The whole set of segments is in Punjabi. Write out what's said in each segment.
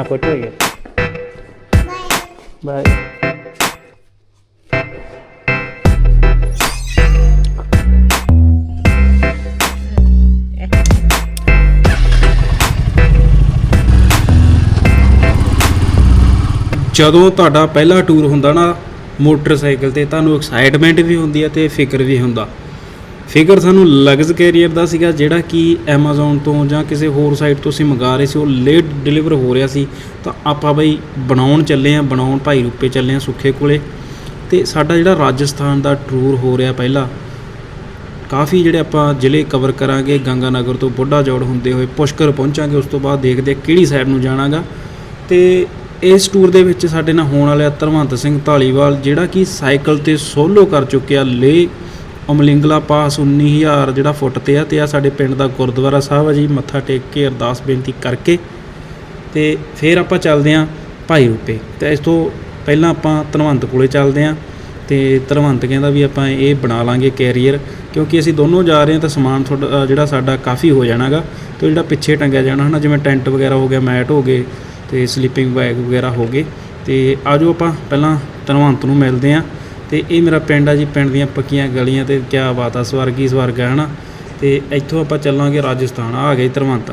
ਹਾਂ ਫੋਟੋ ਹੀ ਹੈ ਜਦੋਂ ਤੁਹਾਡਾ ਪਹਿਲਾ ਟੂਰ ਹੁੰਦਾ ਨਾ, ਮੋਟਰਸਾਈਕਲ ਤੇ ਤੁਹਾਨੂੰ ਐਕਸਾਈਟਮੈਂਟ ਵੀ ਹੁੰਦੀ ਹੈ ਤੇ ਫਿਕਰ ਵੀ ਹੁੰਦਾ। ਫਿਕਰ ਸਾਨੂੰ ਲਗਜ਼ ਕੈਰੀਅਰ ਦਾ ਸੀਗਾ ਜਿਹੜਾ ਕਿ Amazon ਤੋਂ ਜਾਂ ਕਿਸੇ ਹੋਰ ਸਾਈਟ ਤੋਂ ਅਸੀਂ ਮੰਗਾ ਰਹੇ ਸੀ, ਉਹ ਲੇਟ ਡਿਲੀਵਰ ਹੋ ਰਿਹਾ ਸੀ। ਤਾਂ ਆਪਾਂ ਬਈ ਬਣਾਉਣ ਚੱਲੇ ਆ ਬਣਾਉਣ ਭਾਈ ਰੂਪੇ ਚੱਲੇ ਆ ਸੁੱਖੇ ਕੋਲੇ। ਤੇ ਸਾਡਾ ਜਿਹੜਾ ਰਾਜਸਥਾਨ ਦਾ ਟੂਰ ਹੋ ਰਿਹਾ ਪਹਿਲਾ, ਕਾਫੀ ਜਿਹੜੇ ਆਪਾਂ ਜ਼ਿਲ੍ਹੇ ਕਵਰ ਕਰਾਂਗੇ ਗੰਗਾ ਨਗਰ ਤੋਂ ਬੁੱਢਾ ਜੋੜ ਹੁੰਦੇ ਹੋਏ ਪੁਸ਼ਕਰ ਪਹੁੰਚਾਂਗੇ, ਉਸ ਤੋਂ ਬਾਅਦ ਦੇਖਦੇ ਕਿਹੜੀ ਸਾਈਡ ਨੂੰ ਜਾਣਾਗਾ। ਤੇ ਇਸ ਟੂਰ ਦੇ ਵਿੱਚ ਸਾਡੇ ਨਾਲ ਹੋਣ ਵਾਲਾ ਧਰਮੰਤ ਸਿੰਘ ਢਾਲੀਵਾਲ ਜਿਹੜਾ ਕਿ ਸਾਈਕਲ ਤੇ ਸੋਲੋ ਕਰ ਚੁੱਕਿਆ ਲੇ ਅਮਲਿੰਗਲਾ ਪਾਸ 19000 ਜਿਹੜਾ ਫੁੱਟ ਤੇ ਆ ਤੇ ਆ ਸਾਡੇ ਪਿੰਡ ਦਾ ਗੁਰਦੁਆਰਾ ਸਾਹਿਬ ਆ ਜੀ, ਮੱਥਾ ਟੇਕ ਕੇ ਅਰਦਾਸ ਬੇਨਤੀ ਕਰਕੇ। ਤੇ ਫਿਰ ਆਪਾਂ ਚੱਲਦੇ ਆਂ ਭਾਈ ਰੂਪੇ। ਤੇ ਇਸ ਤੋਂ ਪਹਿਲਾਂ ਆਪਾਂ ਧਨਵੰਤ ਕੋਲੇ ਚੱਲਦੇ ਆਂ। ਤੇ ਧਨਵੰਤ ਕਹਿੰਦਾ ਵੀ ਆਪਾਂ ਇਹ ਬਣਾ ਲਾਂਗੇ ਕੈਰੀਅਰ, ਕਿਉਂਕਿ ਅਸੀਂ ਦੋਨੋਂ ਜਾ ਰਹੇ ਹਾਂ ਤਾਂ ਸਮਾਨ ਤੁਹਾਡਾ ਜਿਹੜਾ ਸਾਡਾ ਕਾਫੀ ਹੋ ਜਾਣਾਗਾ। ਤੇ ਜਿਹੜਾ ਪਿੱਛੇ ਟੰਗਿਆ ਜਾਣਾ ਹਨਾ, ਜਿਵੇਂ ਟੈਂਟ ਵਗੈਰਾ ਹੋ ਗਿਆ, ਮੈਟ ਹੋ ਗਏ, ਤੇ ਸਲੀਪਿੰਗ ਬੈਗ ਵਗੈਰਾ ਹੋ ਗਏ। ਤੇ ਆਜੋ ਆਪਾਂ ਪਹਿਲਾਂ ਧਨਵੰਤ ਨੂੰ ਮਿਲਦੇ ਆਂ। ਤੇ ਇਹ ਮੇਰਾ ਪਿੰਡ ਆ ਜੀ, ਪਿੰਡ ਦੀਆਂ ਪੱਕੀਆਂ ਗਲੀਆਂ ਤੇ ਕਿਆ ਬਾਤ ਆ, ਸਵਰਗੀ ਸਵਰਗ ਹੈ ਹਨਾ? ਤੇ ਇੱਥੋਂ ਆਪਾਂ ਚੱਲਾਂਗੇ ਰਾਜਸਥਾਨ, ਆ ਗਏ ਧਨਵੰਤ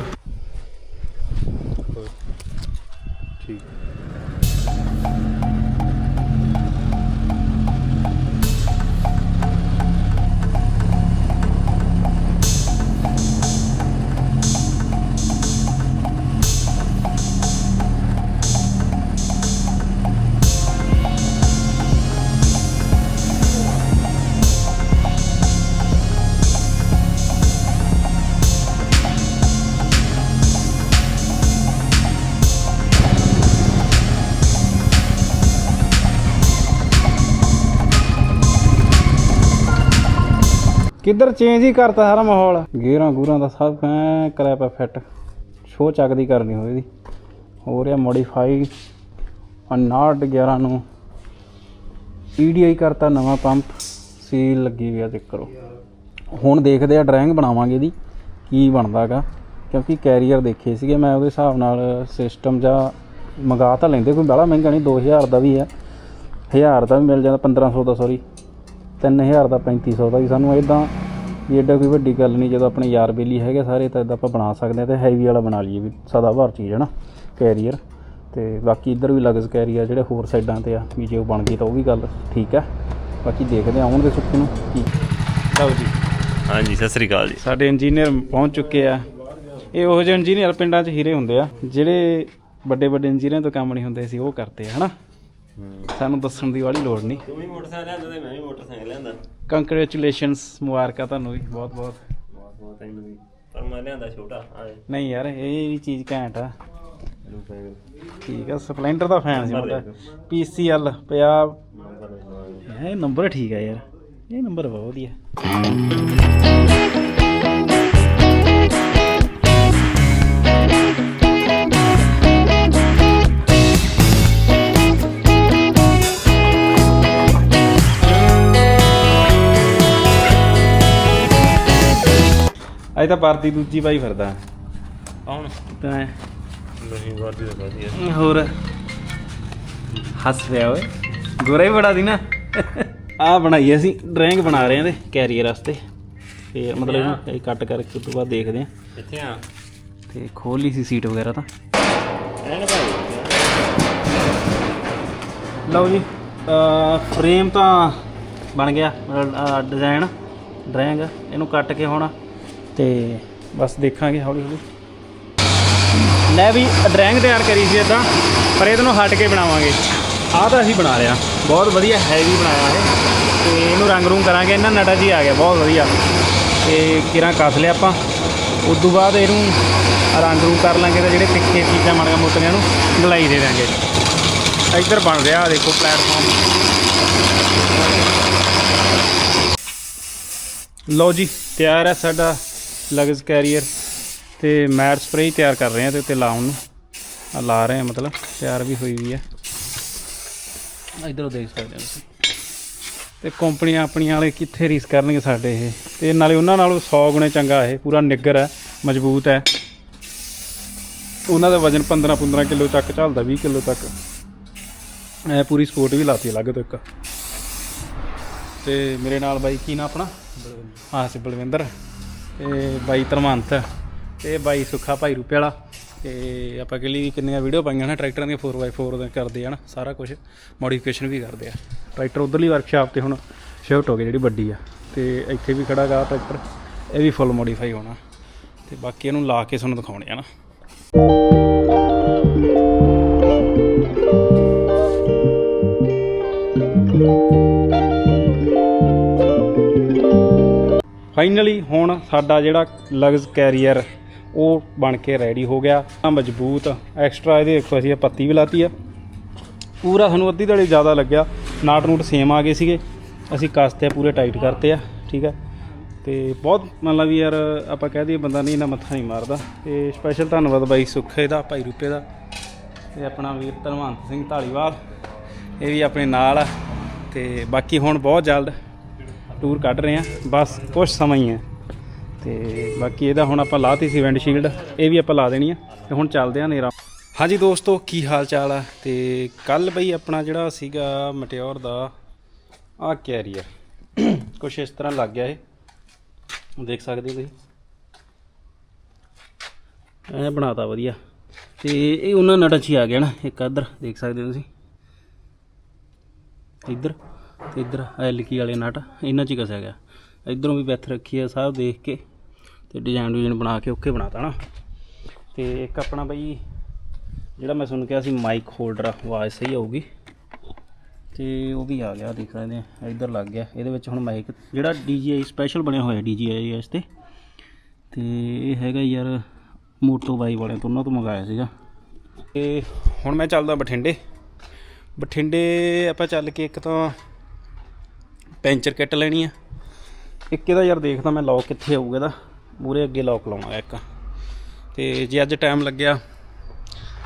ਕਿੱਧਰ ਚੇਂਜ ਹੀ ਕਰਤਾ ਸਾਰਾ ਮਾਹੌਲ? ਗੇਰਾਂ ਗੂਰਾਂ ਦਾ ਸਭ ਐ ਕਰਿਆ ਪਿਆ ਫਿੱਟ ਸ਼ੋ ਚੱਕਦੀ ਕਰਨੀ ਹੋਈ ਦੀ ਹੋ ਰਿਹਾ ਮੋਡੀਫਾਈ 5911 ਨੂੰ। ਈਡੀਆਈ ਕਰਤਾ ਨਵਾਂ ਪੰਪ ਸੀਲ ਲੱਗੀ ਵੀ ਆ ਚੈੱਕ ਕਰੋ ਹੁਣ ਦੇਖਦੇ ਆ ਡਰਾਇੰਗ ਬਣਾਵਾਂਗੇ ਇਹਦੀ। ਕੀ ਬਣਦਾਗਾ ਕਿਉਂਕਿ ਕੈਰੀਅਰ ਦੇਖੇ ਸੀਗੇ, ਮੈਂ ਉਹਦੇ ਹਿਸਾਬ ਨਾਲ ਸਿਸਟਮ ਜਾਂ ਮੰਗਾ ਤਾਂ ਲੈਂਦੇ, ਕੋਈ ਬੜਾ ਮਹਿੰਗਾ ਨਹੀਂ 2000 ਦਾ ਵੀ ਹੈ 1000 ਦਾ ਵੀ ਮਿਲ ਜਾਂਦਾ 1500 ਦਾ ਸੌਰੀ 3000 ਦਾ 3500 ਦਾ ਵੀ ਸਾਨੂੰ ਇਦਾਂ ਵੀ ਐਡਾ ਕੋਈ ਵੱਡੀ ਗੱਲ ਨਹੀਂ ਜਦੋਂ ਆਪਣੇ ਯਾਰ ਬੇਲੀ ਹੈਗੇ ਸਾਰੇ ਤਾਂ ਇਦਾਂ ਆਪਾਂ ਬਣਾ ਸਕਦੇ ਹਾਂ ਤੇ ਹੈਵੀ ਵਾਲਾ ਬਣਾ ਲਈਏ ਵੀ ਸਦਾ ਭਰ ਚੀਜ਼ ਹੈ ਨਾ ਕੈਰੀਅਰ ਤੇ ਬਾਕੀ ਇੱਧਰ ਵੀ ਲਗਜ਼ ਕੈਰੀਅਰ ਜਿਹੜੇ ਹੋਰ ਸਾਈਡਾਂ ਤੇ ਆ ਵੀ ਜੇ ਉਹ ਬਣ ਗਈ ਤਾਂ ਉਹ ਵੀ ਗੱਲ ਠੀਕ ਹੈ ਬਾਕੀ ਦੇਖਦੇ ਆਉਣ ਦੇ ਸੁੱਖ ਨੂੰ ਕੀ। ਲਓ ਜੀ। ਹਾਂਜੀ ਸਤਿ ਸ੍ਰੀ ਅਕਾਲ ਜੀ। ਸਾਡੇ ਇੰਜੀਨੀਅਰ ਪਹੁੰਚ ਚੁੱਕੇ ਆ। ਇਹ ਉਹੋ ਜਿਹੇ ਇੰਜੀਨੀਅਰ ਪਿੰਡਾਂ 'ਚ ਹੀਰੇ ਹੁੰਦੇ ਆ ਜਿਹੜੇ ਵੱਡੇ ਵੱਡੇ ਇੰਜੀਨੀਅਰਾਂ ਤੋਂ ਕੰਮ ਨਹੀਂ ਹੁੰਦੇ ਸੀ ਉਹ ਕਰਦੇ ਆ ਹਨਾ ਸਾਨੂੰ ਦੱਸਣ ਦੀ ਵਾਲੀ ਲੋੜ ਨਹੀਂ। ਤੂੰ ਵੀ ਮੋਟਰਸਾਈਕਲ ਲਿਆਂਦਾ ਤੇ ਮੈਂ ਵੀ ਮੋਟਰਸਾਈਕਲ ਲਿਆਂਦਾ। ਕੰਗ੍ਰੈਚੁਲੇਸ਼ਨਸ ਮੁਬਾਰਕਾਂ ਤੁਹਾਨੂੰ ਵੀ ਬਹੁਤ ਬਹੁਤ। ਬਹੁਤ ਬਹੁਤ ਤੈਨੂੰ ਵੀ। ਪਰ ਮੈਂ ਲਿਆਂਦਾ ਛੋਟਾ ਆ ਨਹੀਂ ਯਾਰ ਇਹ ਵੀ ਚੀਜ਼ ਘੈਂਟ ਆ। ਠੀਕ ਆ ਸਪਲੈਂਡਰ ਦਾ ਫੈਨ ਸੀ ਮੈਂ ਪੀਸੀਐਲ ਪੰਜਾਬ। ਇਹ ਨੰਬਰ ਠੀਕ ਆ ਯਾਰ। ਇਹ ਨੰਬਰ ਬਹੁਤ ਵਧੀਆ। ਅੱਜ ਤਾਂ ਵਰਦੀ ਦੂਜੀ ਪਾਈ ਫਿਰਦਾ। ਕੌਣ? ਤਾਂ ਨਹੀਂ ਵਰਦੀ ਦਾ ਵਧੀਆ ਹੋਰ? ਹੱਸ ਰਿਹਾ ਓਏ। ਗੋਰਾ ਹੀ ਬੜਾ ਦੀ ਨਾ। ਆ ਬਣਾਈ ਅਸੀਂ ਡਰਾਇੰਗ ਬਣਾ ਰਹੇ ਹਾਂ ਤੇ ਕੈਰੀਅਰ ਵਾਸਤੇ। ਫੇਰ ਮਤਲਬ ਇਹਨੂੰ ਇਹ ਕੱਟ ਕਰਕੇ ਉਸ ਤੋਂ ਬਾਅਦ ਦੇਖਦੇ ਹਾਂ। ਕਿੱਥੇ ਆ? ਤੇ ਖੋਲ ਲਈ ਸੀ ਸੀਟ ਵਗੈਰਾ ਤਾਂ। ਐਨ ਭਾਈ। ਲਓ ਜੀ ਫਰੇਮ ਤਾਂ ਬਣ ਗਿਆ ਡਿਜ਼ਾਈਨ ਡਰਾਇੰਗ। ਇਹਨੂੰ ਕੱਟ ਕੇ ਹੁਣ ਤੇ ਬਸ ਦੇਖਾਂਗੇ ਹੌਲੀ ਹੌਲੀ। ਲੈ ਵੀ ਡਰਾਇੰਗ ਤਿਆਰ ਕਰੀ ਸੀ ਇਦਾਂ ਪਰ ਇਹਦੇ ਨੂੰ ਹਟ ਕੇ ਬਣਾਵਾਂਗੇ। ਆਹ ਤਾਂ ਅਸੀਂ ਬਣਾ ਲਿਆ। ਬਹੁਤ ਵਧੀਆ ਹੈਵੀ ਬਣਾਇਆ ਇਹ। ਤੇ ਇਹਨੂੰ ਰੰਗ ਰੂੰਗ ਕਰਾਂਗੇ। ਇਹਨਾਂ ਨਟਾ ਜੀ ਆ ਗਿਆ, ਬਹੁਤ ਵਧੀਆ। ਤੇ ਕਿਰਾਂ ਕੱਸ ਲਿਆ ਆਪਾਂ। ਉਸ ਤੋਂ ਬਾਅਦ ਇਹਨੂੰ ਰੰਗ ਰੂੰਗ ਕਰ ਲਾਂਗੇ ਤੇ ਜਿਹੜੇ ਤਿੱਖੇ ਚੀਜ਼ਾਂ ਮਾੜੀਆਂ ਮੋਟੀਆਂ ਨੂੰ ਗਲਾਈ ਦੇ ਦਾਂਗੇ ਇੱਧਰ ਬਣ ਰਿਹਾ, ਆਹ ਦੇਖੋ ਪਲੇਟਫਾਰਮ ਲਓ ਜੀ, ਤਿਆਰ ਹੈ ਸਾਡਾ ਲਗਜ਼ ਕੈਰੀਅਰ ਤੇ ਮੈਟ ਸਪਰੇਅ ਤਿਆਰ ਕਰ ਰਹੇ ਹਾਂ ਤੇ ਉੱਤੇ ਲਾਉਣ ਨੂੰ। ਆ ਲਾ ਰਹੇ ਹਾਂ ਮਤਲਬ ਤਿਆਰ ਵੀ ਹੋਈ ਵੀ ਹੈ। ਇਧਰੋਂ ਦੇਖ ਸਕਦੇ ਹੋ ਤੁਸੀਂ। ਤੇ ਕੰਪਨੀਆਂ ਆਪਣੀਆਂ ਵਾਲੇ ਕਿੱਥੇ ਰੀਸ ਕਰਨਗੇ ਸਾਡੇ ਇਹ? ਤੇ ਨਾਲੇ ਉਹਨਾਂ ਨਾਲੋਂ 100 ਗੁਣੇ ਚੰਗਾ ਇਹ ਪੂਰਾ ਨਿੱਗਰ ਹੈ ਮਜ਼ਬੂਤ ਹੈ। ਉਹਨਾਂ ਦਾ ਵਜਨ 15 15 ਕਿਲੋ ਤੱਕ ਚੱਲਦਾ 20 ਕਿਲੋ ਤੱਕ। ਐ ਪੂਰੀ ਸਪੋਰਟ ਵੀ ਲਾਤੀ ਅਲੱਗ ਤੋਂ ਇੱਕ। ਤੇ ਮੇਰੇ ਨਾਲ ਬਾਈ ਕੀ ਨਾ ਆਪਣਾ? ਹਾਂ ਸੀ ਬਲਵਿੰਦਰ। ਤੇ ਬਾਈ ਧਰਮੰਤ ਤੇ ਬਾਈ ਸੁੱਖਾ ਭਾਈ ਰੂਪੇ ਵਾਲਾ ਤੇ ਆਪਾਂ ਕਿ ਲਈ ਕਿੰਨੀਆਂ ਵੀਡੀਓ ਪਾਈਆਂ ਨੇ ਟਰੈਕਟਰਾਂ ਦੀਆਂ 4x4 ਦੇ ਕਰਦੇ ਆ ਨਾ, ਸਾਰਾ ਕੁਝ ਮੋਡੀਫਿਕੇਸ਼ਨ ਵੀ ਕਰਦੇ ਆ। ਟਰੈਕਟਰ ਉਧਰਲੀ ਵਰਕਸ਼ਾਪ ਤੇ ਹੁਣ ਸ਼ਿਫਟ ਹੋ ਗਈ ਜਿਹੜੀ ਵੱਡੀ ਆ, ਤੇ ਇੱਥੇ ਵੀ ਖੜਾ ਗਾ ਟਰੈਕਟਰ ਇਹ ਵੀ ਫੁੱਲ ਮੋਡੀਫਾਈ ਹੋਣਾ। ਤੇ ਬਾਕੀ ਇਹਨੂੰ ਲਾ ਕੇ ਤੁਹਾਨੂੰ ਦਿਖਾਉਣੇ ਆ ਨਾ। ਫਾਈਨਲੀ ਹੁਣ ਸਾਡਾ ਜਿਹੜਾ ਲਗਜ਼ ਕੈਰੀਅਰ ਉਹ ਬਣ ਕੇ ਰੈਡੀ ਹੋ ਗਿਆ। ਆ ਮਜ਼ਬੂਤ ਐਕਸਟਰਾ ਇਹਦੇ ਦੇਖੋ ਅਸੀਂ ਇਹ ਪੱਤੀ ਵੀ ਲਾਤੀ ਆ। ਪੂਰਾ ਸਾਨੂੰ ਅੱਧੀ ਦੜੀ ਜ਼ਿਆਦਾ ਲੱਗਿਆ। ਨਾਟ ਨੂਟ ਸੇਮ ਆ ਗਏ ਸੀਗੇ। ਅਸੀਂ ਕਸਤੇ ਪੂਰੇ ਟਾਈਟ ਕਰਤੇ ਆ, ਠੀਕ ਹੈ ਤੇ ਬਹੁਤ ਮਤਲਬ ਵੀ ਯਾਰ, ਆਪਾਂ ਕਹਿ ਦਈਏ ਬੰਦਾ ਨਹੀਂ ਇਹਨਾਂ ਮੱਥਾ ਨਹੀਂ ਮਾਰਦਾ। ਤੇ ਸਪੈਸ਼ਲ ਧੰਨਵਾਦ ਬਾਈ ਸੁੱਖੇ ਦਾ, ਭਾਈ ਰੂਪੇ ਦਾ। ਤੇ ਆਪਣਾ ਵੀਰ ਧਨਵੰਤ ਸਿੰਘ ਢਾਲੀਵਾਲ ਇਹ ਵੀ ਆਪਣੇ ਨਾਲ ਆ। ਤੇ ਬਾਕੀ ਹੁਣ ਬਹੁਤ ਜਲਦ ਟੂਰ ਕੱਢ ਰਹੇ ਆ ਬਸ ਕੁਝ ਸਮਾਂ ਹੀ ਹੈ। ਤੇ ਬਾਕੀ ਇਹਦਾ ਹੁਣ ਆਪਾਂ ਲਾਤੀ ਸੀ ਵਿੰਡ ਸ਼ੀਲਡ ਇਹ ਵੀ ਆਪਾਂ ਲਾ ਦੇਣੀ ਆ। ਤੇ ਹੁਣ ਚੱਲਦੇ ਆ ਨੇਰਾ ਹਾਂਜੀ ਦੋਸਤੋ, ਕੀ ਹਾਲ ਚਾਲ ਆ? ਤੇ ਕੱਲ ਬਈ ਆਪਣਾ ਜਿਹੜਾ ਸੀਗਾ ਮਟਿਓਰ ਦਾ ਆ ਕੈਰੀਅਰ ਕੁਛ ਇਸ ਤਰ੍ਹਾਂ ਲੱਗ ਗਿਆ ਇਹ। ਦੇਖ ਸਕਦੇ ਹੋ ਤੁਸੀਂ। ਇਹ ਬਣਾਤਾ ਵਧੀਆ। ਤੇ ਇਹ ਉਹਨਾਂ ਨਟਾਂ 'ਚ ਹੀ ਆ ਗਿਆ ਨਾ, ਇੱਕ ਇੱਧਰ ਦੇਖ ਸਕਦੇ ਹੋ ਤੁਸੀਂ। ਇੱਧਰ। ਤੇ ਇੱਧਰ ਐਲਕੀ ਵਾਲੇ ਨਟ, ਇਹਨਾਂ 'ਚ ਹੀ ਕਸਿਆ ਗਿਆ। ਇੱਧਰੋਂ ਵੀ ਬੈਥ ਰੱਖੀ ਆ ਸਾਰਾ ਦੇਖ ਕੇ, ਤੇ ਡਿਜ਼ਾਈਨ ਡਿਜ਼ਾਈਨ ਬਣਾ ਕੇ ਓਕੇ ਬਣਾਤਾ ਨਾ। ਤੇ ਇੱਕ ਆਪਣਾ ਬਈ, ਜਿਹੜਾ ਮੈਂ ਤੁਹਾਨੂੰ ਕਿਹਾ ਸੀ ਮਾਈਕ ਹੋਲਡਰ ਆਵਾਜ਼ ਸਹੀ ਆਊਗੀ। ਤੇ ਉਹ ਵੀ ਆ ਗਿਆ, ਦੇਖ ਸਕਦੇ ਆ। ਇੱਧਰ ਲੱਗ ਗਿਆ। ਇਹਦੇ ਵਿੱਚ ਹੁਣ ਮਾਈਕ ਜਿਹੜਾ DJI ਸਪੈਸ਼ਲ ਬਣਿਆ ਹੋਇਆ DJI ਇਸ ਤੇ। ਤੇ ਇਹ ਹੈਗਾ ਯਾਰ ਮੋਟੋ ਬਾਈ ਵਾਲਿਆਂ ਤੋਂ, ਉਹਨਾਂ ਤੋਂ ਮੰਗਾਇਆ ਸੀਗਾ। ਤੇ ਹੁਣ ਮੈਂ ਚੱਲਦਾ ਬਠਿੰਡੇ। ਬਠਿੰਡੇ ਆਪਾਂ ਚੱਲ ਕੇ ਇੱਕ ਤਾਂ ਪੈਂਚਰ ਕਿੱਟ ਲੈਣੀ ਆ। ਇੱਕ ਇਹਦਾ ਯਾਰ ਦੇਖਦਾ ਮੈਂ ਲੌਕ ਕਿੱਥੇ ਆਊਗਾ ਇਹਦਾ। ਮੂਰੇ ਅੱਗੇ ਲੌਕ ਲਾਉਣਾ ਇੱਕ। ਤੇ ਜੇ ਅੱਜ ਟਾਈਮ ਲੱਗਿਆ,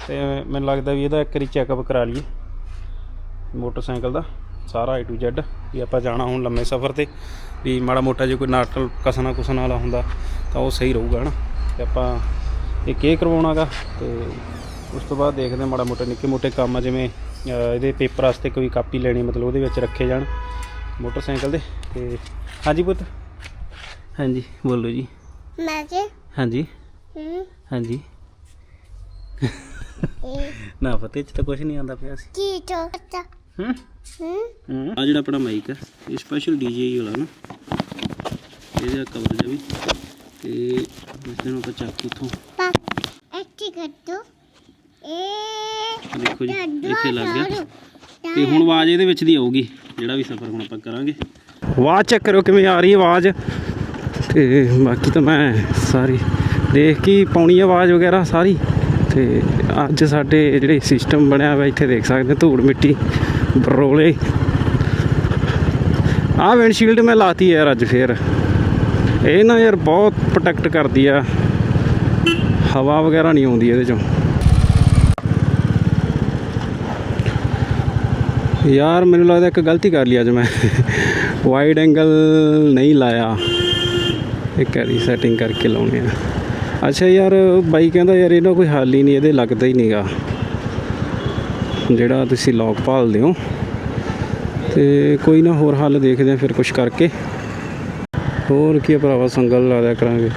ਤੇ ਮੈਨੂੰ ਲੱਗਦਾ ਵੀ ਇਹਦਾ ਇੱਕ ਵਾਰੀ ਚੈੱਕਅਪ ਕਰਾ ਲਈਏ। ਮੋਟਰਸਾਈਕਲ ਦਾ, ਸਾਰਾ A to Z, ਵੀ ਆਪਾਂ ਜਾਣਾ ਹੁਣ ਲੰਮੇ ਸਫ਼ਰ ਤੇ। ਵੀ ਮਾੜਾ ਮੋਟਾ ਜੇ ਕੋਈ ਨਾਟਲ ਕਸਣਾ ਕੁਸਣ ਵਾਲਾ ਹੁੰਦਾ, ਤਾਂ ਉਹ ਸਹੀ ਰਹੂਗਾ, ਹਨਾ। ਤੇ ਆਪਾਂ ਇਹ ਕੇ ਕਰਵਾਉਣਾਗਾ, ਤੇ ਉਸ ਤੋਂ ਬਾਅਦ ਦੇਖਦੇ ਹਾਂ ਮਾੜਾ ਮੋਟਾ ਨਿੱਕੇ ਮੋਟੇ ਕੰਮ ਜਿਵੇਂ ਇਹਦੇ ਪੇਪਰ ਵਾਸਤੇ ਕੋਈ ਕਾਪੀ ਲੈਣੀ, ਮਤਲਬ ਉਹਦੇ ਵਿੱਚ ਰੱਖੇ ਜਾਣ। ਮੋਟਰਸਾਈਕਲ ਦੇ ਤੇ ਹਾਂਜੀ ਪੁੱਤ। ਹਾਂਜੀ ਬੋਲੋ ਜੀ। ਮੈਂ ਕਿ ਹਾਂਜੀ। ਹੂੰ। ਹਾਂਜੀ। ਨਾ ਫਤਿਹ ਚ ਤਾਂ ਕੁਝ ਨਹੀਂ ਆਉਂਦਾ ਪਿਆ ਸੀ। ਕੀ ਚੋਤਾ ਹੂੰ। ਹੂੰ। ਆ ਜਿਹੜਾ ਆਪਣਾ ਮਾਈਕ ਹੈ ਇਹ ਸਪੈਸ਼ਲ ਡੀਜੇ ਵਾਲਾ ਨਾ ਇਹਦਾ ਕਵਰ ਜਿਹਾ ਵੀ। ਤੇ ਇਸ ਨੂੰ ਆਪਾਂ ਚੱਕ ਇਥੋਂ ਪਾ ਐਕਟੀ ਕੱਟੋ ਇਹ ਦੇਖੋ ਜੀ ਇੱਥੇ ਲੱਗ ਗਿਆ। ਤੇ ਹੁਣ ਆਵਾਜ਼ ਇਹਦੇ ਵਿੱਚ ਦੀ ਆਊਗੀ। ਜਿਹੜਾ ਵੀ ਸਫ਼ਰ ਹੁਣ ਆਪਾਂ ਕਰਾਂਗੇ। ਆਵਾਜ਼ ਚੈੱਕ ਕਰੋ ਕਿਵੇਂ ਆ ਰਹੀ ਆਵਾਜ਼। ਤੇ ਬਾਕੀ ਤਾਂ ਮੈਂ ਸਾਰੀ ਦੇਖ ਕੇ ਪਾਉਣੀ ਆਵਾਜ਼ ਵਗੈਰਾ ਸਾਰੀ। ਤੇ ਅੱਜ ਸਾਡੇ ਜਿਹੜੇ ਸਿਸਟਮ ਬਣਿਆ ਹੋਇਆ ਇੱਥੇ ਦੇਖ ਸਕਦੇ ਧੂੜ ਮਿੱਟੀ ਬਰੋਲੇ ਆਹ ਵਿੰਡਸ਼ੀਲਡ ਮੈਂ ਲਾਤੀ ਯਾਰ ਅੱਜ ਫੇਰ। ਇਹ ਨਾ ਯਾਰ ਬਹੁਤ ਪ੍ਰੋਟੈਕਟ ਕਰਦੀ ਆ। ਹਵਾ ਵਗੈਰਾ ਨਹੀਂ ਆਉਂਦੀ ਇਹਦੇ ਚੋਂ। ਯਾਰ, ਮੈਨੂੰ ਲੱਗਦਾ ਇੱਕ ਗਲਤੀ ਕਰ ਲਈ ਅੱਜ ਮੈਂ। ਵਾਈਡ ਐਂਗਲ ਨਹੀਂ ਲਾਇਆ। ਇੱਕ ਕਰੀ ਸੈਟਿੰਗ ਕਰਕੇ ਲਾਉਣੇ ਆ। ਅੱਛਾ ਯਾਰ, ਬਾਈ ਕਹਿੰਦਾ ਯਾਰ ਇਹਨਾਂ ਕੋਈ ਹੱਲ ਹੀ ਨਹੀਂ, ਇਹਦੇ ਲੱਗਦਾ ਹੀ ਨਹੀਂਗਾ। ਜਿਹੜਾ ਤੁਸੀਂ ਲੌਕ ਭਾਲਦੇ ਹੋ। ਤੇ ਕੋਈ ਨਾ ਹੋਰ ਹੱਲ ਦੇਖਦੇ ਆ ਫਿਰ ਕੁਝ ਕਰਕੇ। ਹੋਰ ਕੀ ਆ ਭਰਾਵਾ, ਸੰਗਲ ਲਾ ਦਿਆ ਕਰਾਂਗੇ।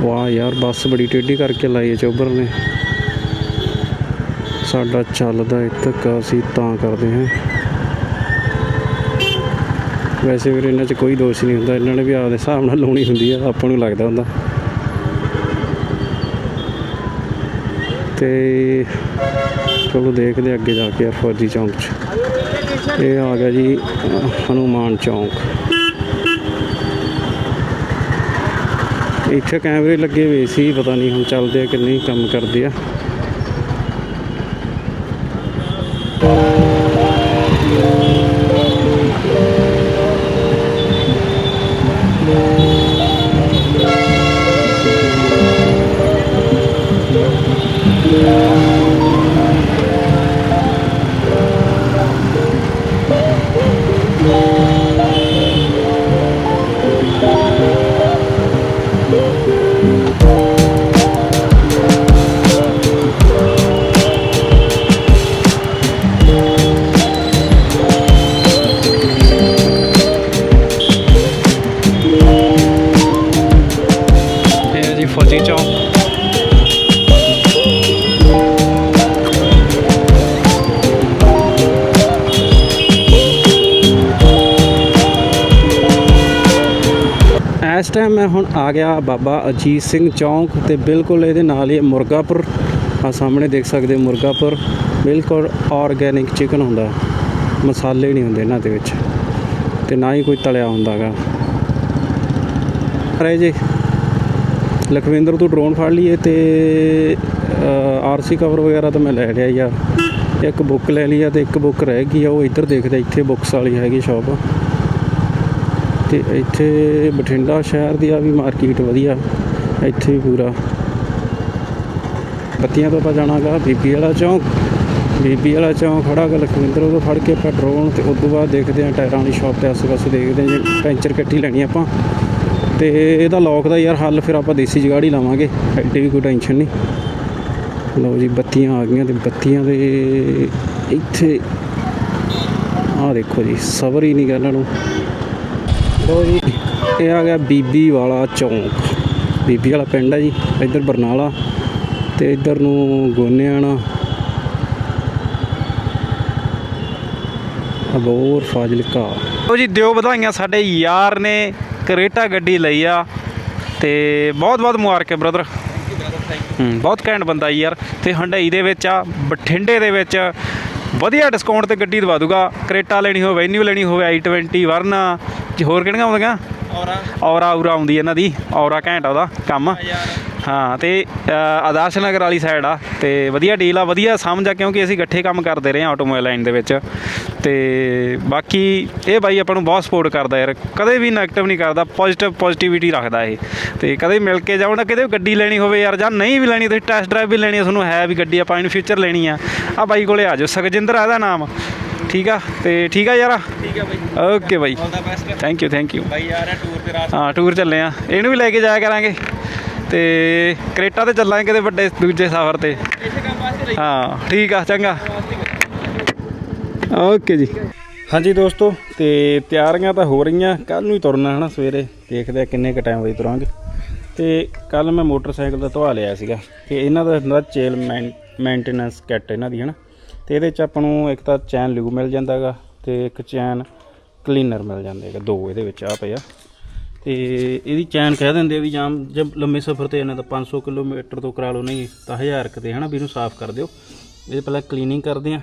ਵਾਹ ਯਾਰ, ਬੱਸ ਬੜੀ ਟੇਢੀ ਕਰਕੇ ਲਾਈ ਹੈ ਚੋਬਰ ਨੇ। ਸਾਡਾ ਚੱਲਦਾ ਇੱਕ ਧੱਕਾ ਅਸੀਂ ਤਾਂ ਕਰਦੇ ਹਾਂ। ਵੈਸੇ ਵੀਰ ਇਹਨਾਂ 'ਚ ਕੋਈ ਦੋਸ਼ ਨਹੀਂ ਹੁੰਦਾ। ਇਹਨਾਂ ਨੇ ਵੀ ਆਪਦੇ ਹਿਸਾਬ ਨਾਲ ਲਾਉਣੀ ਹੁੰਦੀ ਆ ਆਪਾਂ ਨੂੰ ਲੱਗਦਾ ਹੁੰਦਾ। ਤੇ ਚਲੋ ਦੇਖਦੇ ਅੱਗੇ ਜਾ ਕੇ ਯਾਰ ਫੌਜੀ ਚੌਂਕ 'ਚ। ਇਹ ਆ ਗਿਆ ਜੀ ਅਹ, ਹਨੂਮਾਨ ਚੌਂਕ। ਇੱਥੇ ਕੈਮਰੇ ਲੱਗੇ ਹੋਏ ਸੀ ਪਤਾ ਨਹੀਂ ਹੁਣ ਚੱਲਦੇ ਆ ਕਿ ਨਹੀਂ ਕੰਮ ਕਰਦੇ ਆ। ਹੁਣ ਆ ਗਿਆ ਬਾਬਾ ਅਜੀਤ ਸਿੰਘ ਚੌਂਕ ਤੇ ਬਿਲਕੁਲ ਇਹਦੇ ਨਾਲ ਹੀ ਮੁਰਗਾਪੁਰ। ਆ ਸਾਹਮਣੇ ਦੇਖ ਸਕਦੇ ਮੁਰਗਾਪੁਰ। ਬਿਲਕੁਲ ਆਰਗੈਨਿਕ ਚਿਕਨ ਹੁੰਦਾ। ਮਸਾਲੇ ਨਹੀਂ ਹੁੰਦੇ ਇਹਨਾਂ ਦੇ ਵਿੱਚ। ਤੇ ਨਾ ਹੀ ਕੋਈ ਤਲਿਆ ਹੁੰਦਾਗਾ ਰਹੇ ਜੀ, ਲਖਵਿੰਦਰ ਤੋਂ ਡਰੋਨ ਫੜ ਲਈਏ ਤੇ ਆਰਸੀ ਕਵਰ ਵਗੈਰਾ ਤਾਂ ਮੈਂ ਲੈ ਲਿਆ ਯਾਰ ਇੱਕ ਬੁੱਕ ਲੈ ਲਈ ਆ ਤੇ ਇੱਕ ਬੁੱਕ ਰਹਿ ਗਈ ਆ, ਉਹ ਇੱਧਰ ਦੇਖਦੇ ਇੱਥੇ ਬੁੱਕਸ ਵਾਲੀ ਹੈਗੀ ਸ਼ਾਪ ਤੇ ਇੱਥੇ ਬਠਿੰਡਾ ਸ਼ਹਿਰ ਦੀ ਆ ਵੀ ਮਾਰਕੀਟ ਵਧੀਆ, ਇੱਥੇ ਵੀ ਪੂਰਾ। ਬੱਤੀਆਂ ਤੋਂ ਆਪਾਂ ਜਾਣਾਗਾ ਬੀਬੀ ਵਾਲਾ ਚੌਂਕ। ਬੀਬੀ ਵਾਲਾ ਚੌਂਕ ਖੜਾ ਗਾ, ਲਖਵਿੰਦਰ ਉਹ ਫੜ ਕੇ ਆਪਾਂ ਡਰੋਨ ਤੇ ਉਸ ਤੋਂ ਬਾਅਦ ਦੇਖਦੇ ਆ ਟਾਇਰਾਂ ਵਾਲੀ ਸ਼ਾਪ ਤੇ ਆਸੇ-ਪਾਸੇ ਦੇਖਦੇ ਆ ਜੇ ਪੈਂਚਰ ਕੱਟੀ ਲੈਣੀ ਆਪਾਂ। ਤੇ ਇਹਦਾ ਲੋਕ ਦਾ ਯਾਰ ਹੱਲ ਫਿਰ ਆਪਾਂ ਦੇਸੀ ਜਗਾੜ ਹੀ ਲਾਵਾਂਗੇ ਐਡੀ ਵੀ ਕੋਈ ਟੈਨਸ਼ਨ ਨਹੀਂ। ਲਓ ਜੀ, ਬੱਤੀਆਂ ਆ ਗਈਆਂ ਤੇ ਬੱਤੀਆਂ ਦੇ ਇੱਥੇ, ਆਹ ਦੇਖੋ ਜੀ, ਸਬਰ ਹੀ ਨਹੀਂ ਗਾ ਨੂੰ। ਲਓ ਜੀ, ਇਹ ਆ ਗਿਆ ਬੀਬੀ ਵਾਲਾ ਚੌਂਕ। ਬੀਬੀ ਵਾਲਾ ਪਿੰਡ ਹੈ ਜੀ, ਇੱਧਰ ਬਰਨਾਲਾ ਤੇ ਇੱਧਰ ਨੂੰ ਗੋਨਿਆਣਾ। ਅਬੋਰ ਫਾਜ਼ਿਲਕਾ। ਲਓ ਜੀ, ਦਿਓ ਵਧਾਈਆਂ ਸਾਡੇ ਯਾਰ ਨੇ, ਕਰੇਟਾ ਗੱਡੀ ਲਈ ਆ ਤੇ ਬਹੁਤ ਬਹੁਤ ਮੁਬਾਰਕ ਹੈ ਬ੍ਰਦਰ ਬਹੁਤ ਘੈਂਟ ਬੰਦਾ ਯਾਰ ਤੇ ਹੰਡਈ ਦੇ ਵਿੱਚ ਆ, ਬਠਿੰਡੇ ਦੇ ਵਿੱਚ। ਵਧੀਆ ਡਿਸਕਾਊਂਟ ਤੇ ਗੱਡੀ ਦਵਾ ਦੂਗਾ, ਕਰੇਟਾ ਲੈਣੀ ਹੋਵੇ ਵੈਨਿਊ ਲੈਣੀ ਹੋਵੇ i20 ਵਰਨਾ। ਜੀ ਹੋਰ ਕਿਹੜੀਆਂ ਆਉਂਦੀਆਂ? ਔਰਾ। ਔਰਾ ਔਰਾ ਆਉਂਦੀ ਇਹਨਾਂ ਦੀ ਔਰਾ ਘੈਂਟ ਆ ਉਹਦਾ ਕੰਮ। ਹਾਂ ਤੇ ਆਦਰਸ਼ ਨਗਰ ਵਾਲੀ ਸਾਈਡ ਆ ਤੇ ਵਧੀਆ ਡੀਲ ਆ ਵਧੀਆ ਸਮਝ ਆ ਕਿਉਂਕਿ ਅਸੀਂ ਇਕੱਠੇ ਕੰਮ ਕਰਦੇ ਰਹੇ ਹਾਂ ਆਟੋਮੋਬਾਈਲ ਲਾਈਨ ਦੇ ਵਿੱਚ। ਤੇ ਬਾਕੀ ਇਹ ਬਾਈ ਆਪਾਂ ਨੂੰ ਬਹੁਤ ਸਪੋਰਟ ਕਰਦਾ ਯਾਰ ਕਦੇ ਵੀ ਨੈਗੇਟਿਵ ਨਹੀਂ ਕਰਦਾ ਪੋਜ਼ਿਟਿਵ ਪੋਜ਼ਿਟਿਵਿਟੀ ਰੱਖਦਾ ਇਹ। ਤੇ ਕਦੇ ਮਿਲ ਕੇ ਜਾਓ ਨਾ ਕਿਤੇ ਗੱਡੀ ਲੈਣੀ ਹੋਵੇ ਯਾਰ ਜਾਂ ਨਹੀਂ ਵੀ ਲੈਣੀ ਤੁਸੀਂ ਟੈਸਟ ਡਰਾਈਵ ਵੀ ਲੈਣੀ ਆ ਤੁਹਾਨੂੰ ਹੈ ਵੀ ਗੱਡੀ ਆਪਾਂ ਇਨ ਫਿਊਚਰ ਲੈਣੀ ਆ। ਆ ਬਾਈ ਕੋਲੇ ਆ ਜਾਓ ਸੁਖਜਿੰਦਰ ਆ ਇਹਦਾ ਨਾਮ। ਠੀਕ ਆ? ਤੇ ਠੀਕ ਆ ਯਾਰ? ਠੀਕ ਹੈ ਬਾਈ। Okay by. Thank you thank you ਬਾਈ ਆ ਰਿਹਾ ਟੂਰ ਤੇ ਰਾਤ ਹਾਂ ਟੂਰ ਚੱਲੇ ਆ। ਇਹਨੂੰ ਵੀ ਲੈ ਕੇ ਜਾਇਆ ਕਰਾਂਗੇ। ਤੇ ਕਰੇਟਾ ਤੇ ਚੱਲਾਂਗੇ ਕਿਤੇ ਵੱਡੇ ਦੂਜੇ ਸਫ਼ਰ ਤੇ। ਹਾਂ ਠੀਕ ਆ ਚੰਗਾ। ਓਕੇ ਜੀ। ਹਾਂਜੀ ਦੋਸਤੋ ਤੇ ਤਿਆਰੀਆਂ ਤਾਂ ਹੋ ਰਹੀਆਂ। ਕੱਲ ਨੂੰ ਹੀ ਤੁਰਨਾ ਹਨਾ ਸਵੇਰੇ। ਦੇਖਦੇ ਆ ਕਿੰਨੇ ਕ ਟਾਈਮ ਵਜੇ ਤੁਰਾਂਗੇ। ਤੇ ਕੱਲ ਮੈਂ ਮੋਟਰਸਾਈਕਲ ਦਾ ਧਵਾ ਲਿਆ ਸੀਗਾ। ਤੇ ਇਹਨਾਂ ਦਾ ਹੁੰਦਾ ਚੇਲ ਮੇਨਟੇਨੈਂਸ ਕਿੱਟ ਇਹਨਾਂ ਦੀ ਹਨਾ। ਤੇ ਇਹਦੇ ਚ ਆਪਾਂ ਨੂੰ ਇੱਕ ਤਾਂ ਚੈਨ ਲਿਊ ਮਿਲ ਜਾਂਦਾਗਾ ਤੇ ਇੱਕ ਚੈਨ ਕਲੀਨਰ ਮਿਲ ਜਾਂਦਾ ਹੈਗਾ, ਦੋ ਇਹਦੇ ਵਿੱਚ ਆ ਪਿਆ। ਤੇ ਇਹਦੀ ਚੈਨ ਕਹਿ ਦਿੰਦੇ ਵੀ ਜਾਂ ਜਦ ਲੰਮੇ ਸਫ਼ਰ ਤੇ ਇਹਨਾਂ ਤਾਂ 500 ਕਿਲੋਮੀਟਰ ਤੋਂ ਕਰਾ ਲਓ, ਨਹੀਂ, ਤਾਂ 1000 ਕਿਤੇ ਹਨਾ, ਵੀ ਇਹਨੂੰ ਸਾਫ਼ ਕਰ ਦਿਓ। ਇਹ ਪਹਿਲਾਂ ਕਲੀਨਿੰਗ ਕਰਦੇ ਆ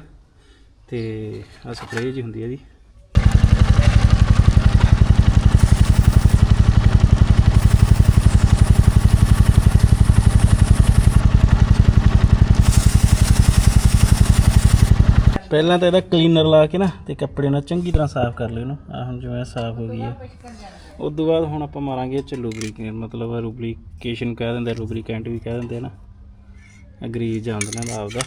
ਤੇ ਆ ਸਪਰੇਅ ਜੀ ਹੁੰਦੀ ਹੈ ਜੀ। ਪਹਿਲਾਂ ਤਾਂ ਇਹਦਾ ਕਲੀਨਰ ਲਾ ਕੇ ਨਾ ਤੇ ਕੱਪੜੇ ਨਾਲ ਚੰਗੀ ਤਰ੍ਹਾਂ ਸਾਫ਼ ਕਰ ਲਿਓ ਇਹਨੂੰ। ਆ ਹੁਣ ਜਿਵੇਂ ਸਾਫ਼ ਹੋ ਗਈ ਹੈ। ਉਸ ਤੋਂ ਬਾਅਦ ਹੁਣ ਆਪਾਂ ਮਾਰਾਂਗੇ ਚ ਲੂਬਰੀਕੇਟ ਮਤਲਬ ਲੂਬਰੀਕੇਸ਼ਨ ਕਹਿ ਦਿੰਦੇ ਲੂਬਰੀਕੈਂਟ ਵੀ ਕਹਿ ਦਿੰਦੇ ਨਾ। ਅਗਰੀ ਜਾਂਦੇ ਨੇ ਆਪਦਾ।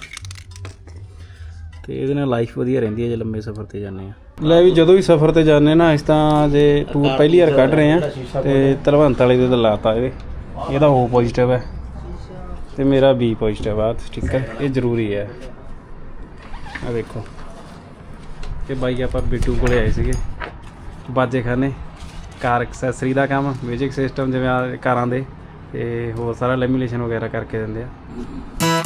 ਤੇ ਇਹਦੇ ਨਾਲ ਲਾਈਫ ਵਧੀਆ ਰਹਿੰਦੀ ਹੈ ਜੇ ਲੰਮੇ ਸਫ਼ਰ ਤੇ ਜਾਂਦੇ ਆ ਲੈ ਵੀ ਜਦੋਂ ਵੀ ਸਫ਼ਰ ਤੇ ਜਾਂਦੇ ਨਾ ਇਸ ਤਾਂ ਜੇ ਟੂਰ ਪਹਿਲੀ ਵਾਰ ਕੱਢ ਰਹੇ ਆ ਤੇ ਤਲਵੰਤ ਵਾਲੇ ਦੇ ਤਾਂ ਲਾਤਾ ਇਹਦੇ। ਇਹਦਾ O ਪੋਜ਼ਿਟਿਵ ਹੈ। ਤੇ ਮੇਰਾ B ਪੋਜ਼ਿਟਿਵ ਆ ਸਟicker ਇਹ ਜ਼ਰੂਰੀ ਹੈ। ਆ ਦੇਖੋ ਇਹ ਬਾਈ ਆਪਾਂ ਬਿੱਟੂ ਕੋਲੇ ਆਏ ਸੀਗੇ। ਬਾਜੇ ਖਾਨੇ। ਕਾਰ ਐਕਸੈਸਰੀ ਦਾ ਕੰਮ ਮਿਊਜ਼ਿਕ ਸਿਸਟਮ ਜਿਵੇਂ ਕਾਰਾਂ ਦੇ, ਤੇ ਹੋਰ ਸਾਰਾ ਲੈਮੀਨੇਸ਼ਨ ਵਗੈਰਾ ਕਰਕੇ ਦਿੰਦੇ ਆ।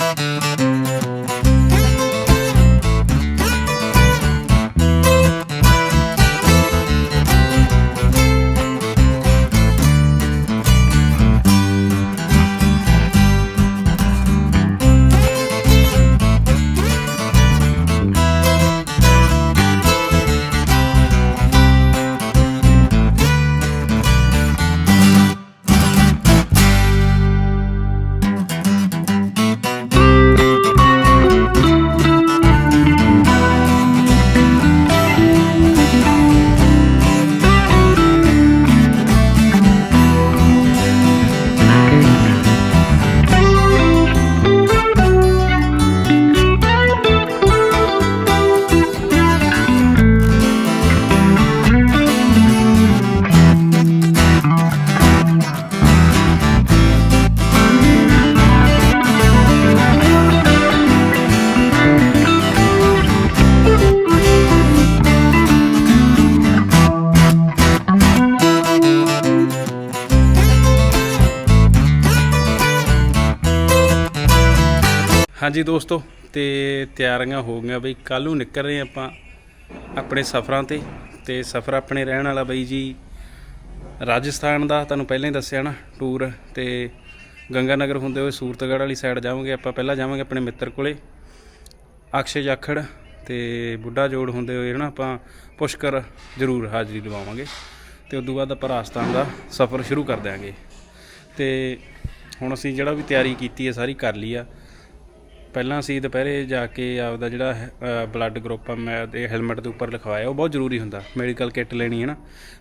ਹਾਂਜੀ ਦੋਸਤੋ, ਤੇ ਤਿਆਰੀਆਂ ਹੋ ਗਈਆਂ ਬਈ ਕੱਲ ਨੂੰ ਨਿਕਲ ਰਹੇ ਆਪਾਂ ਆਪਣੇ ਸਫ਼ਰਾਂ ਤੇ। ਤੇ ਸਫ਼ਰ ਆਪਣੇ ਰਹਿਣ ਵਾਲਾ ਬਈ ਜੀ ਰਾਜਸਥਾਨ ਦਾ, ਤੁਹਾਨੂੰ ਪਹਿਲਾਂ ਹੀ ਦੱਸਿਆ ਨਾ, ਟੂਰ। ਤੇ ਗੰਗਾ ਨਗਰ ਹੁੰਦੇ ਹੋਏ ਸੂਰਤਗੜ੍ਹ ਵਾਲੀ ਸਾਈਡ ਜਾਵਾਂਗੇ ਆਪਾਂ, ਪਹਿਲਾਂ ਜਾਵਾਂਗੇ ਆਪਣੇ ਮਿੱਤਰ ਕੋਲੇ। ਅਕਸ਼ੇ ਜਾਖੜ ਤੇ ਬੁੱਢਾ ਜੋੜ ਹੁੰਦੇ ਹੋਏ ਨਾ ਆਪਾਂ ਪੁਸ਼ਕਰ ਜ਼ਰੂਰ ਹਾਜ਼ਰੀ ਲਵਾਵਾਂਗੇ। ਤੇ ਤੋਂ ਬਾਅਦ ਆਪਾਂ ਰਾਜਸਥਾਨ ਦਾ ਸਫ਼ਰ ਸ਼ੁਰੂ ਕਰ ਦਿਆਂਗੇ। ਤੇ ਹੁਣ ਅਸੀਂ ਜਿਹੜਾ ਵੀ ਤਿਆਰੀ ਕੀਤੀ ਹੈ, ਸਾਰੀ ਕਰ ਲਈ ਆ। ਪਹਿਲਾਂ ਅਸੀਂ ਦੁਪਹਿਰੇ ਜਾ ਕੇ ਆਪਦਾ ਜਿਹੜਾ ਬਲੱਡ ਗਰੁੱਪ ਆ, ਮੈਂ ਤੇ ਹੈਲਮਟ ਦੇ ਉੱਪਰ ਲਿਖਵਾਇਆ, ਉਹ ਬਹੁਤ ਜ਼ਰੂਰੀ ਹੁੰਦਾ। ਮੈਡੀਕਲ ਕਿੱਟ ਲੈਣੀ ਹੈ ਨਾ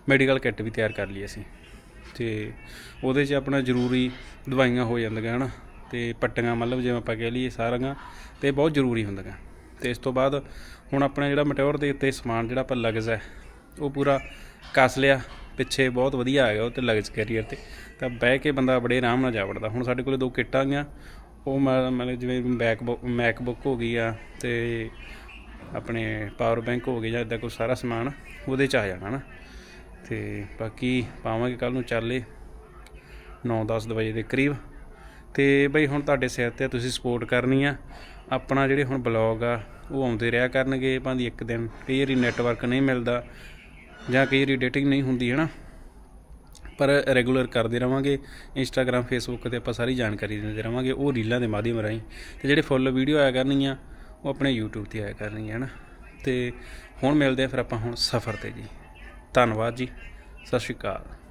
ਮੈਡੀਕਲ ਕਿੱਟ ਵੀ ਤਿਆਰ ਕਰ ਲਈ ਅਸੀਂ। ਤੇ ਉਹਦੇ 'ਚ ਆਪਣਾ ਜ਼ਰੂਰੀ ਦਵਾਈਆਂ ਹੋ ਜਾਂਦੀਆਂ ਹਨ ਤੇ ਪੱਟੀਆਂ, ਮਤਲਬ ਜਿਵੇਂ ਆਪਾਂ ਕਹਿ ਲਈਏ ਸਾਰੀਆਂ, ਤੇ ਬਹੁਤ ਜ਼ਰੂਰੀ ਹੁੰਦੀਆਂ। ਤੇ ਇਸ ਤੋਂ ਬਾਅਦ ਹੁਣ ਆਪਣਾ ਜਿਹੜਾ ਮਟਿਓਰ ਦੇ ਉੱਤੇ ਸਮਾਨ ਜਿਹੜਾ ਆਪਾਂ ਲਗਜ਼ ਹੈ, ਉਹ ਪੂਰਾ ਕੱਸ ਲਿਆ। ਪਿੱਛੇ ਬਹੁਤ ਵਧੀਆ ਆ ਗਿਆ ਉਹ ਤੇ ਲਗਜ਼ ਕੈਰੀਅਰ ਤੇ। ਤਾਂ ਬਹਿ ਕੇ ਬੰਦਾ ਬੜੇ ਆਰਾਮ ਨਾਲ ਜਾ ਵੜਦਾ। ਹੁਣ ਸਾਡੇ ਕੋਲੇ ਦੋ ਕਿੱਟਾਂ ਆ ਗਈਆਂ ਉਹ ਮਤਲਬ ਜਿਵੇਂ ਬੈਕ ਮੈਕਬੁੱਕ ਹੋ ਗਈ ਆ ਤੇ ਆਪਣੇ ਪਾਵਰ ਬੈਂਕ ਹੋ ਗਏ ਜਾਂ ਇਦਾਂ ਕੋਈ ਸਾਰਾ ਸਮਾਨ ਉਹਦੇ ਚ ਆ ਜਾਣਾ ਨਾ। ਤੇ ਬਾਕੀ ਪਾਵਾਂਗੇ ਕੱਲ ਨੂੰ ਚੱਲੇ 9-10 ਵਜੇ ਦੇ ਕਰੀਬ। ਤੇ ਬਈ ਹੁਣ ਤੁਹਾਡੇ ਸਿਰ ਤੇ ਤੁਸੀਂ ਸਪੋਰਟ ਕਰਨੀ ਆ। ਆਪਣਾ ਜਿਹੜੇ ਹੁਣ ਬਲੌਗ ਆ, ਉਹ ਆਉਂਦੇ ਰਿਹਾ ਕਰਨਗੇ। ਭਾਂਦੀ ਇੱਕ ਦਿਨ ਕਈ ਵਾਰੀ ਨੈਟਵਰਕ ਨਹੀਂ ਮਿਲਦਾ ਜਾਂ ਕਈ ਵਾਰੀ ਡੇਟਿੰਗ ਨਹੀਂ ਹੁੰਦੀ, ਹੈ ਨਾ? ਪਰ ਰੈਗੂਲਰ ਕਰਦੇ ਰਵਾਂਗੇ। ਇੰਸਟਾਗ੍ਰam ਫੇਸਬੁੱਕ ਤੇ ਆਪਾਂ ਸਾਰੀ ਜਾਣਕਾਰੀ ਦਿੰਦੇ ਰਵਾਂਗੇ। ਉਹ ਰੀਲਾਂ ਦੇ ਮਾਧਿਅਮ ਰਾਹੀਂ। ਤੇ ਜਿਹੜੇ ਫੁੱਲ ਵੀਡੀਓ ਆਇਆ ਕਰਨੀਆਂ, ਉਹ ਆਪਣੇ YouTube ਤੇ ਆਇਆ ਕਰਨੀਆਂ, ਹਨਾ? ਤੇ ਹੁਣ ਮਿਲਦੇ ਆ ਫਿਰ ਆਪਾਂ ਹੁਣ ਸਫ਼ਰ ਤੇ ਜੀ। ਧੰਨਵਾਦ ਜੀ। ਸਤਿ ਸ਼੍ਰੀ ਅਕਾਲ।